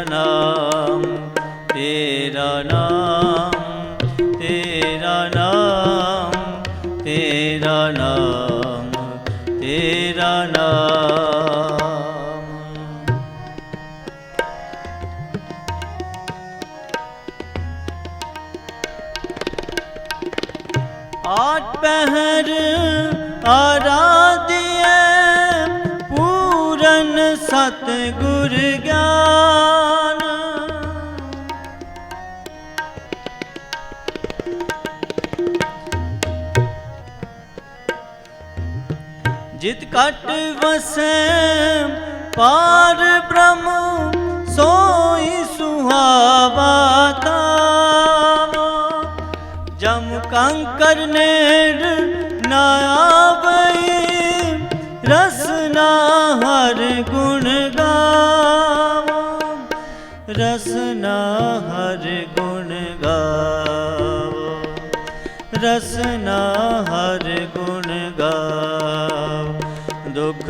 ਨਾਮ, ਤੇਰਾ ਨਾਮ ਤੇਰਾ ਨਾਮ ਤੇਰਾ ਨਾਮ ਤੇਰਾ ਨਾਮ। ਆਠ ਪਹਿਰ ਆਰਾਧਿਐ, ਪੂਰਨ ਸਤ ਗੁਰ ਗਿਆਨ। ਜਿਤ ਕਟ ਵਸੈ, ਪਾਰ ਬ੍ਰਹਮ ਸੋਈ ਸੁਹਾਵਾ ਤਾਵਾ। ਜਮ ਕੰਕਰ ਨੇੜ ਨ ਆਵਈ ਰਸਨਾ ਹਰ ਗੁਣ ਗਾਵਾ। ਰਸਨਾ ਹਰ ਗੁਣ ਗਾਵਾ। ਰਸਨਾ ਹਰ ਗੁਣ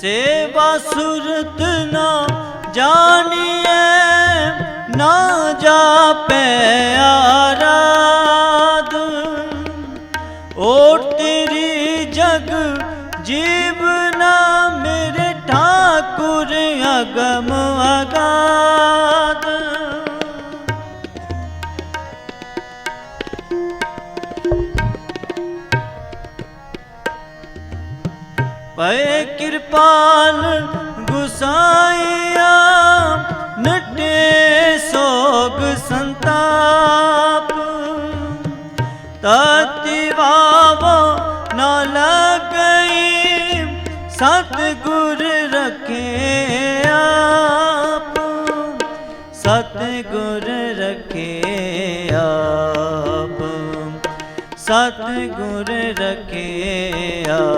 ਸੇਵਾ ਸੁਰਤ ਨਾ ਜਾਣੀਐ ਨਾ ਜਾਪੈ ਆਰਾਧ। ਓਟ ਤੇਰੀ ਜਗ ਜੀਵਨਾ ਮੇਰੇ ਠਾਕੁਰ ਅਗਮ ਪਏ ਕਿਰਪਾਲ ਗੁਸਾਈਆ, ਨਟੇ ਸੋਗ ਸੰਤਾਪ। ਤਤੀ ਵਾਵੋ ਨਾ ਲਗਈ ਸਤ ਗੁਰ ਰਖੇ ਆਪ। ਸਤ ਗੁਰ ਰਖੇ ਆਪ। ਸਤ ਗੁਰ ਰਖੇ ਆਪ।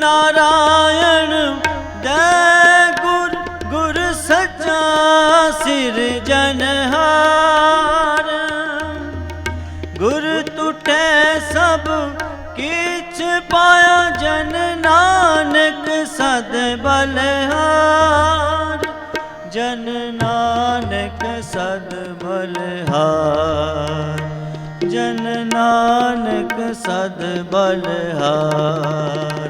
ਨਾਰਾਇਣ ਦੈ ਗੁਰ ਗੁਰ ਸੱਚਾ ਸਿਰਜਨਹਾਰ ਗੁਰ ਟੁਟੈ ਸਭ ਕਿਛ ਪਾਇਆ ਜਨ ਨਾਨਕ ਸਦ ਬਲਹਾਰ। ਜਨ ਨਾਨਕ ਸਦ ਬਲਹਾਰ। ਜਨ ਨਾਨਕ ਸਦ ਬਲਹਾਰ।